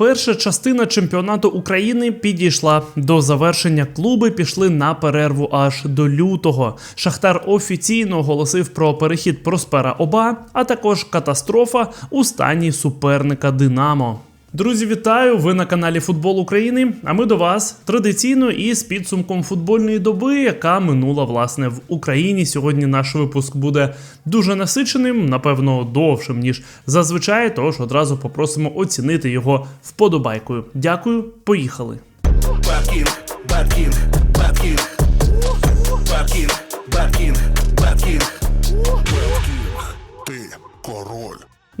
Перша частина чемпіонату України підійшла до завершення. Клуби пішли на перерву аж до лютого. Шахтар офіційно оголосив про перехід Проспера Оба, а також катастрофа у стані суперника Динамо. Друзі, вітаю! Ви на каналі Футбол України. А ми до вас традиційно і з підсумком футбольної доби, яка минула власне в Україні. Сьогодні наш випуск буде дуже насиченим, напевно, довшим ніж зазвичай. Тож одразу попросимо оцінити його вподобайкою. Дякую, поїхали. King, Bad King, Bad King,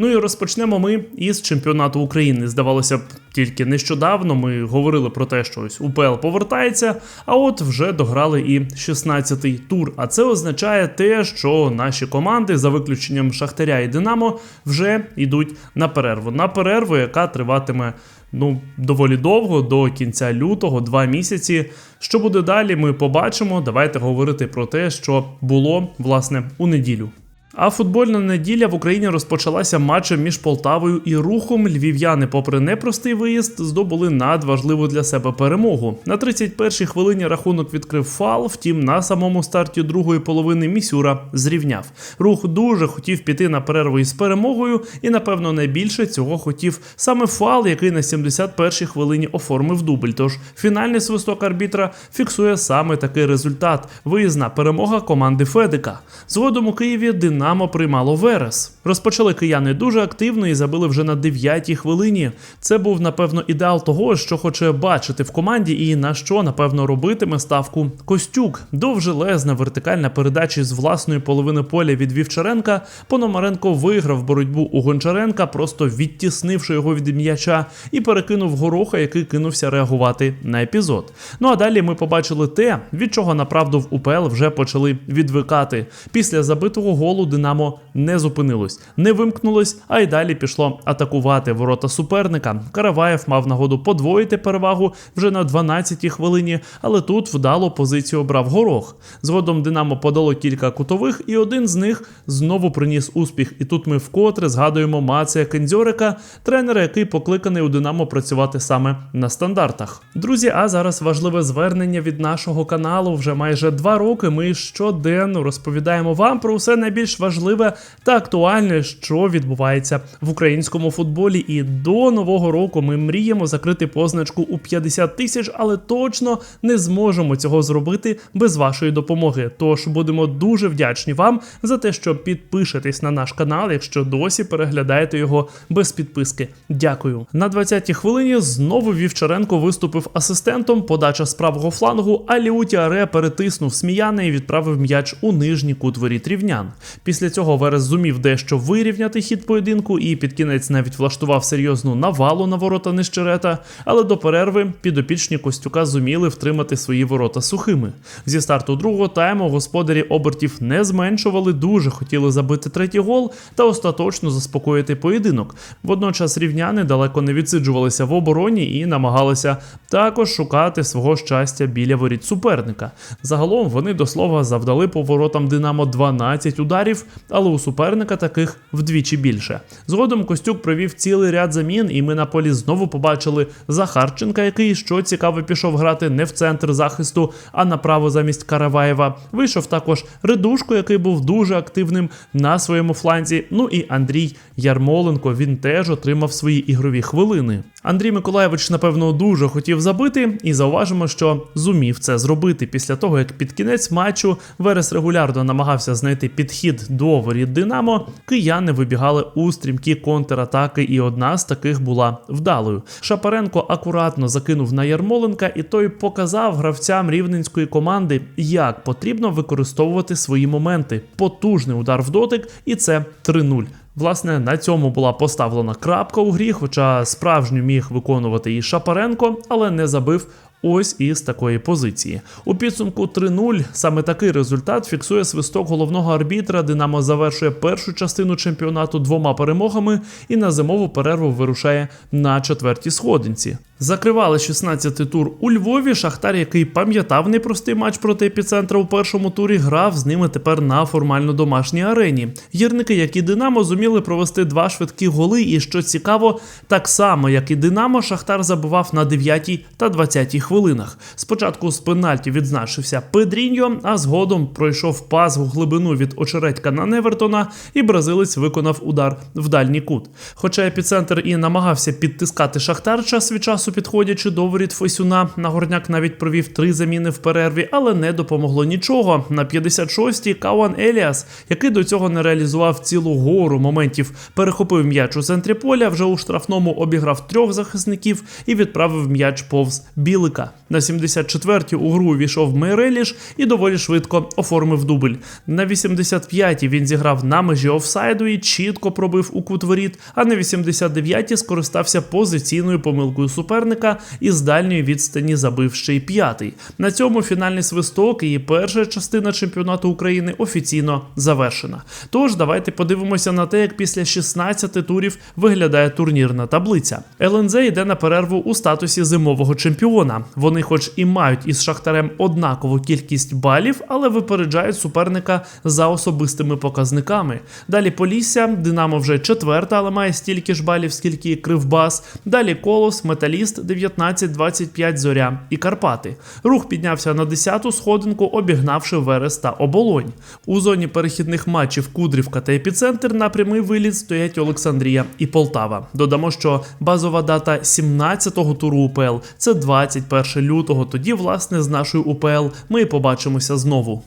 Ну і розпочнемо ми із чемпіонату України. Здавалося б, тільки нещодавно ми говорили про те, що ось УПЛ повертається, а от вже дограли і 16-й тур. А це означає те, що наші команди, за виключенням Шахтаря і Динамо, вже йдуть на перерву. На перерву, яка триватиме ну доволі довго, до кінця лютого, два місяці. Що буде далі, ми побачимо. Давайте говорити про те, що було власне у неділю. А футбольна неділя в Україні розпочалася матчем між Полтавою і Рухом. Львів'яни, попри непростий виїзд, здобули надважливу для себе перемогу. На 31-й хвилині рахунок відкрив фал. Втім, на самому старті другої половини місюра зрівняв. Рух дуже хотів піти на перерву із перемогою, і напевно найбільше цього хотів саме фал, який на 71-й хвилині оформив дубль. Тож фінальний свисток арбітра фіксує саме такий результат: виїзна перемога команди Федика. Згодом у Києві Динамо приймало Верес. Розпочали кияни дуже активно і забили вже на 9-й хвилині. Це був напевно ідеал того, що хоче бачити в команді, і на що напевно робитиме ставку Костюк. Довжелезна вертикальна передача з власної половини поля від Вівчаренка. Пономаренко виграв боротьбу у Гончаренка, просто відтіснивши його від м'яча, і перекинув гороха, який кинувся реагувати на епізод. Ну а далі ми побачили те, від чого направду в УПЛ вже почали відвикати. Після забитого голу Динамо не зупинилось, не вимкнулось, а й далі пішло атакувати ворота суперника. Караваєв мав нагоду подвоїти перевагу вже на 12-й хвилині, але тут вдало позицію обрав горох. Згодом Динамо подало кілька кутових, і один з них знову приніс успіх. І тут ми вкотре згадуємо Мація Кендзьорика, тренера, який покликаний у Динамо працювати саме на стандартах. Друзі, а зараз важливе звернення від нашого каналу. Вже майже два роки. Ми щоденно розповідаємо вам про все найбільш важливе та актуальне, що відбувається в українському футболі. І до нового року ми мріємо закрити позначку у 50 тисяч, але точно не зможемо цього зробити без вашої допомоги. Тож будемо дуже вдячні вам за те, що підпишетесь на наш канал, якщо досі переглядаєте його без підписки. Дякую. На 20-й хвилині знову Вівчаренко виступив асистентом. Подача з правого флангу, а Ліутіаре перетиснув сміяни і відправив м'яч у нижній кут воріт рівнян. Після цього Верес зумів дещо вирівняти хід поєдинку і під кінець навіть влаштував серйозну навалу на ворота Нищерета, але до перерви підопічні Костюка зуміли втримати свої ворота сухими. Зі старту другого тайму господарі обертів не зменшували, дуже хотіли забити третій гол та остаточно заспокоїти поєдинок. Водночас рівняни далеко не відсиджувалися в обороні і намагалися також шукати свого щастя біля воріт суперника. Загалом вони до слова завдали по воротам Динамо 12 ударів, але у суперника таких вдвічі більше. Згодом Костюк провів цілий ряд замін, і ми на полі знову побачили Захарченка, який що цікаво пішов грати не в центр захисту, а направо замість Караваєва. Вийшов також Редушко, який був дуже активним на своєму фланзі. Ну і Андрій Ярмоленко. Він теж отримав свої ігрові хвилини. Андрій Миколаєвич, напевно, дуже хотів забити, і зауважимо, що зумів це зробити після того, як під кінець матчу Верес регулярно намагався знайти підхід до воріт Динамо. Кияни вибігали у стрімкі контратаки, і одна з таких була вдалою. Шапаренко акуратно закинув на Ярмоленка, і той показав гравцям рівненської команди, як потрібно використовувати свої моменти. Потужний удар в дотик, і це 3-0. Власне, на цьому була поставлена крапка у грі, хоча справжню міг виконувати і Шапаренко, але не забив Ось із такої позиції. У підсумку 3-0 саме такий результат фіксує свисток головного арбітра. Динамо завершує першу частину чемпіонату двома перемогами і на зимову перерву вирушає на четвертій сходинці. Закривали 16-й тур у Львові. Шахтар, який пам'ятав непростий матч проти епіцентра у першому турі, грав з ними тепер на формально домашній арені. Гірники, як і Динамо, зуміли провести два швидкі голи. І що цікаво, так само як і Динамо, Шахтар забивав на 9 та 20 хвилинах. Спочатку з пенальті відзначився Педріньо, а згодом пройшов пас у глибину від очередька на Невертона, і бразилець виконав удар в дальній кут. Хоча епіцентр і намагався підтискати Шахтар час від часу, підходячи до воріт Фесюна, Нагорняк навіть провів три заміни в перерві, але не допомогло нічого. На 56-й Кауан Еліас, який до цього не реалізував цілу гору моментів, перехопив м'яч у центрі поля, вже у штрафному обіграв трьох захисників і відправив м'яч повз Білика. На 74-й у гру увійшов Мейреліш і доволі швидко оформив дубль. На 85-й він зіграв на межі офсайду і чітко пробив у кут воріт, а на 89-й скористався позиційною помилкою суперника і з дальньої відстані забив ще й п'ятий. На цьому фінальний свисток і перша частина чемпіонату України офіційно завершена. Тож давайте подивимося на те, як після 16 турів виглядає турнірна таблиця. ЛНЗ йде на перерву у статусі зимового чемпіона. Вони, хоч і мають із Шахтарем однакову кількість балів, але випереджають суперника за особистими показниками. Далі Полісся, Динамо вже четверта, але має стільки ж балів, скільки і Кривбас. Далі Колос, Металіст 19-25 Зоря і Карпати. Рух піднявся на 10-ту сходинку, обігнавши Верес та Оболонь. У зоні перехідних матчів Кудрівка та Епіцентр на прямий виліт стоять Олександрія і Полтава. Додамо, що базова дата 17-го туру УПЛ це 21 лютого. Тоді, власне, з нашою УПЛ ми побачимося знову.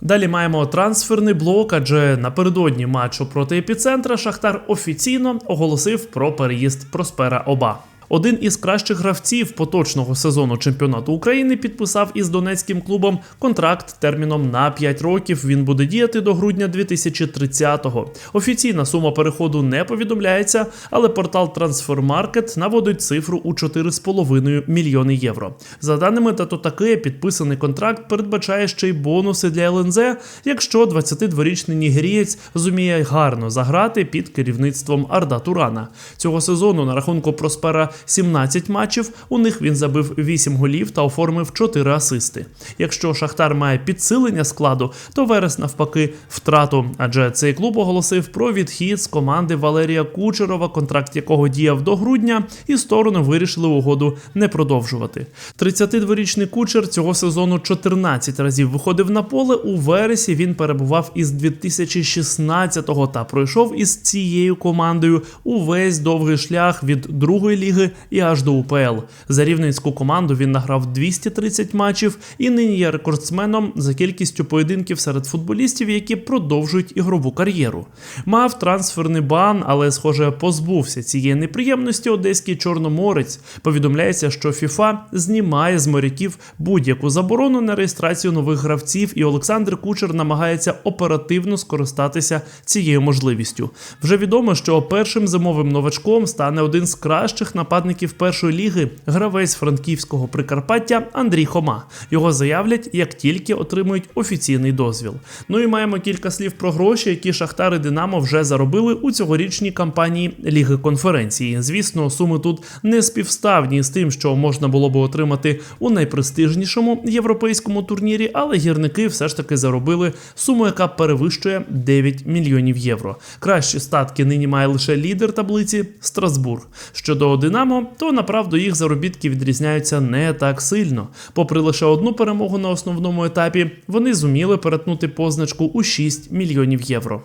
Далі маємо трансферний блок, адже напередодні матчу проти епіцентра Шахтар офіційно оголосив про переїзд Проспера Оба. Один із кращих гравців поточного сезону чемпіонату України підписав із донецьким клубом контракт терміном на 5 років. Він буде діяти до грудня 2030-го. Офіційна сума переходу не повідомляється, але портал Transfermarkt наводить цифру у 4,5 мільйони євро. За даними Татотаки, підписаний контракт передбачає ще й бонуси для ЛНЗ, якщо 22-річний нігерієць зуміє гарно заграти під керівництвом Арда Турана. Цього сезону на рахунку Проспера 17 матчів. У них він забив 8 голів та оформив 4 асисти. Якщо Шахтар має підсилення складу, то Верес навпаки втрату, адже цей клуб оголосив про відхід з команди Валерія Кучерова, контракт якого діяв до грудня, і сторони вирішили угоду не продовжувати. 32-річний кучер цього сезону 14 разів виходив на поле. У вересі він перебував із 2016-го та пройшов із цією командою увесь довгий шлях від другої ліги і аж до УПЛ. За рівненську команду він награв 230 матчів і нині є рекордсменом за кількістю поєдинків серед футболістів, які продовжують ігрову кар'єру. Мав трансферний бан, але, схоже, позбувся цієї неприємності одеський чорноморець. Повідомляється, що ФІФА знімає з моряків будь-яку заборону на реєстрацію нових гравців, і Олександр Кучер намагається оперативно скористатися цією можливістю. Вже відомо, що першим зимовим новачком стане один з кращих нападників першої ліги, гравець франківського Прикарпаття Андрій Хома. Його заявлять, як тільки отримують офіційний дозвіл. Ну і маємо кілька слів про гроші, які Шахтар і Динамо вже заробили у цьогорічній кампанії Ліги конференції. Звісно, суми тут не співставні з тим, що можна було би отримати у найпрестижнішому європейському турнірі, але гірники все ж таки заробили суму, яка перевищує 9 мільйонів євро. Кращі статки нині має лише лідер таблиці Страсбург. Щодо Динамо, то направду їх заробітки відрізняються не так сильно. Попри лише одну перемогу на основному етапі, вони зуміли перетнути позначку у 6 мільйонів євро.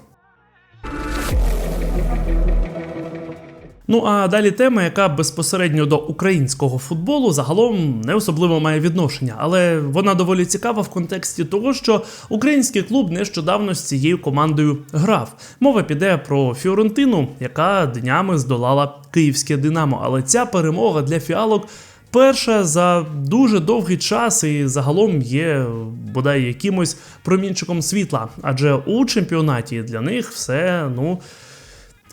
Ну а далі тема, яка безпосередньо до українського футболу загалом не особливо має відношення, але вона доволі цікава в контексті того, що український клуб нещодавно з цією командою грав. Мова піде про Фіорентину, яка днями здолала київське Динамо. Але ця перемога для фіалок. Перша за дуже довгий час і загалом є бодай якимось промінчиком світла, адже у чемпіонаті для них все ну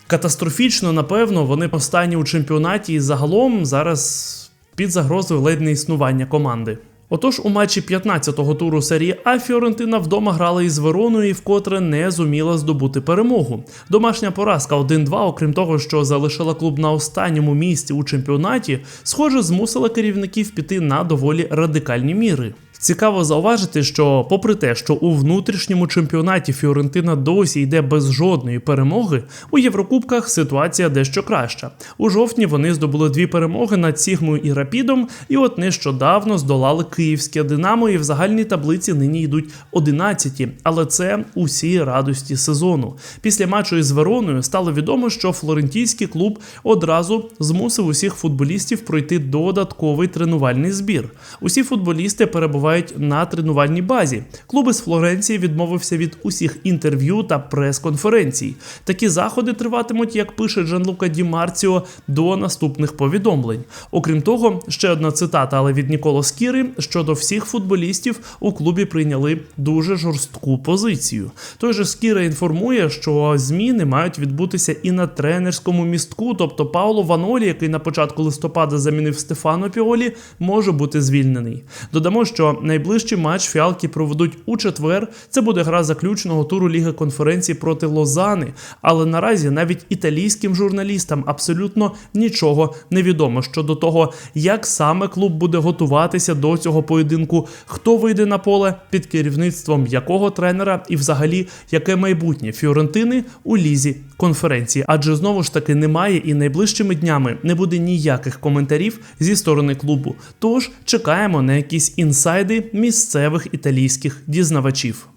Катастрофічно, напевно, вони останні у чемпіонаті і загалом зараз під загрозою ледь не існування команди. Отож, у матчі 15-го туру серії А Фіорентина вдома грала із Вероною і вкотре не зуміла здобути перемогу. Домашня поразка 1-2, окрім того, що залишила клуб на останньому місці у чемпіонаті, схоже, змусила керівників піти на доволі радикальні міри. Цікаво зауважити, що, попри те, що у внутрішньому чемпіонаті Фіорентина досі йде без жодної перемоги, у Єврокубках ситуація дещо краща. У жовтні вони здобули дві перемоги над Сігмою і Рапідом, і от нещодавно здолали київське Динамо і в загальній таблиці нині йдуть 11 але це усі радості сезону. Після матчу із Вероною стало відомо, що флорентійський клуб одразу змусив усіх футболістів пройти додатковий тренувальний збір. Усі футболісти перебувають на тренувальній базі. Клуб із Флоренції відмовився від усіх інтерв'ю та прес-конференцій. Такі заходи триватимуть, як пише Джанлука Ді Марціо, до наступних повідомлень. Окрім того, ще одна цитата, але від Ніколо Скіри щодо всіх футболістів у клубі прийняли дуже жорстку позицію. Той же Скіра інформує, що зміни мають відбутися і на тренерському містку, тобто Пауло Ванолі, який на початку листопада замінив Стефано Піолі, може бути звільнений. Додамо, що найближчий матч фіалки проведуть у четвер. Це буде гра заключного туру Ліги конференції проти Лозани. Але наразі навіть італійським журналістам абсолютно нічого не відомо щодо того, як саме клуб буде готуватися до цього поєдинку, хто вийде на поле під керівництвом якого тренера, і взагалі яке майбутнє Фіорентини у лізі конференції. Адже знову ж таки немає і найближчими днями не буде ніяких коментарів зі сторони клубу. Тож чекаємо на якісь інсайди місцевих італійських дізнавачів.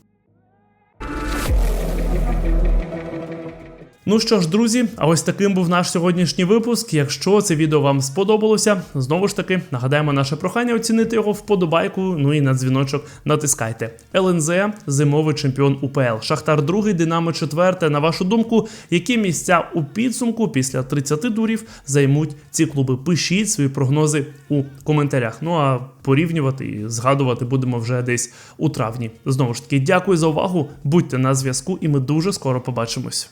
Ну що ж, друзі, а ось таким був наш сьогоднішній випуск. Якщо це відео вам сподобалося, знову ж таки нагадаємо наше прохання оцінити його вподобайку. Ну і на дзвіночок натискайте. ЛНЗ зимовий чемпіон УПЛ. Шахтар другий, Динамо четверте. На вашу думку, які місця у підсумку після 30 турів займуть ці клуби? Пишіть свої прогнози у коментарях. Ну а порівнювати і згадувати будемо вже десь у травні. Знову ж таки, дякую за увагу. Будьте на зв'язку, і ми дуже скоро побачимось.